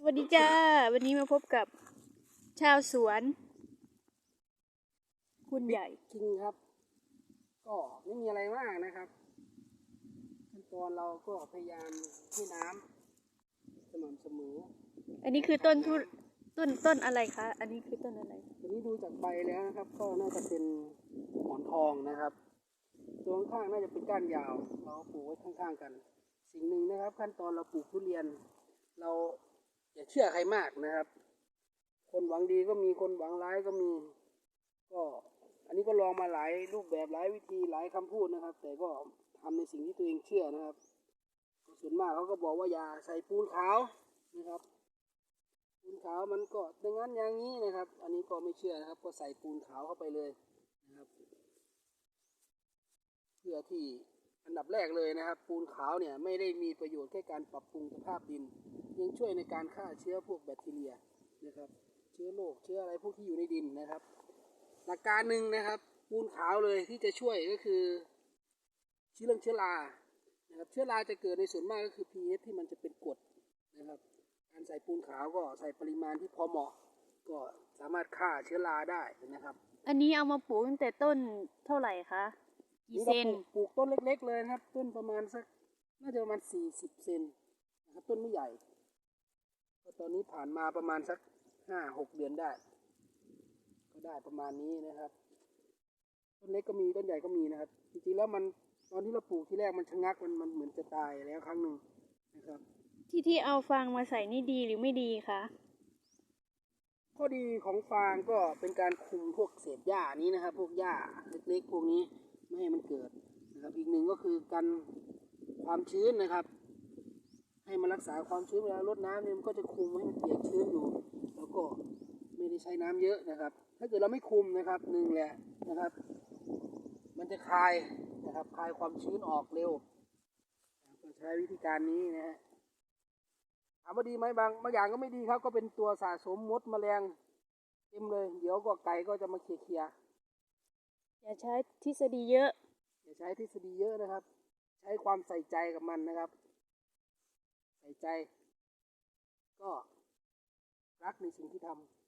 สวัสดีจ้า วันนี้มาพบกับชาวสวน คุณใหญ่จริงครับ ก็ไม่มีอะไรมากนะครับขั้นตอนเราก็พยายามให้น้ำสม่ำเสมออันนี้คือต้นทุต้นต้นอะไรคะ อันนี้คือต้นอะไร ทีนี้ดูจากใบแล้วนะครับ ก็น่าจะเป็นหมอนทองนะครับ ตัวข้างๆน่าจะเป็นก้านยาว เราปลูกไว้ข้างๆกัน สิ่งหนึ่งนะครับ ขั้นตอนเราปลูกทุเรียน เรา อย่าเชื่อใครมากนะครับ คนหวังดีก็มีคนหวังร้ายก็มี ก็อันนี้ก็ลองมาหลายรูปแบบหลายวิธีหลายคำพูดนะครับ แต่ก็ทำในสิ่งที่ตัวเองเชื่อนะครับส่วนมากเขาก็บอกว่าอย่าใส่ปูนขาวนะครับ ปูนขาวมันก็ดังนั้นอย่างนี้นะครับ อันนี้ก็ไม่เชื่อนะครับ ก็ใส่ปูนขาวเข้าไปเลยนะครับ เพื่อที่ อันดับแรกเลยนะครับปูนขาวเนี่ยไม่ได้มีประโยชน์แค่การปรับปรุงสภาพดิน ยังช่วยในการฆ่าเชื้อพวกแบคทีเรียนะครับเชื้อโรคเชื้ออะไรพวกที่อยู่ในดินนะครับ หลักการหนึ่งนะครับปูนขาวเลยที่จะช่วยก็คือเชื้อเรื่องเชื้อรานะครับเชื้อราจะเกิดในส่วนมากก็คือ pH ที่มันจะเป็นกรดนะครับการใส่ปูนขาวก็ใส่ปริมาณที่พอเหมาะ ก็สามารถฆ่าเชื้อราได้นะครับ อันนี้เอามาปลูกตั้งแต่ต้นเท่าไหร่คะ กี่นี่เซก็นปลูกปลูกต้นเล็ก ๆ เลยนะครับ ต้นประมาณสักน่าจะประมาณสี่สิบเซนนะครับต้นไม่ใหญ่ก็ตอนนี้ผ่านมาประมาณสักห้าหกเดือนได้ ก็ได้ประมาณนี้นะครับ ต้นเล็กก็มีต้นใหญ่ก็มีนะครับ จริงๆแล้วมันตอนที่เราปลูกที่แรกมันชะงักมันมันเหมือนจะตายแล้วครั้งหนึ่งนะครับ ที่ที่เอาฟางมาใส่นี่ดีหรือไม่ดีคะข้อดีของฟางก็เป็นการคุมพวกเศษหญ้านี้นะครับ พวกหญ้าเล็กๆพวกนี้ ไม่ให้มันเกิดนะครับ อีกหนึ่งก็คือกันความชื้นนะครับ ให้มันรักษาความชื้นเวลารดน้ำเนี่ยมันก็จะคุมให้มันเปียกชื้นอยู่ แล้วก็ไม่ได้ใช้น้ำเยอะนะครับ ถ้าเกิดเราไม่คุมนะครับหนึ่งแหละนะครับ มันจะคายนะครับคายความชื้นออกเร็วก็ใช้วิธีการนี้นะฮะถามว่าดีไหมบางบางอย่างก็ไม่ดีครับ ก็เป็นตัวสะสมมดแมลงเต็มเลย เดี๋ยวก็ไก่ก็จะมาเคลียร์ อย่าใช้ทฤษฎีเยอะ อย่าใช้ทฤษฎีเยอะนะครับ ใช้ความใส่ใจกับมันนะครับ ใส่ใจ ก็รักในสิ่งที่ทำ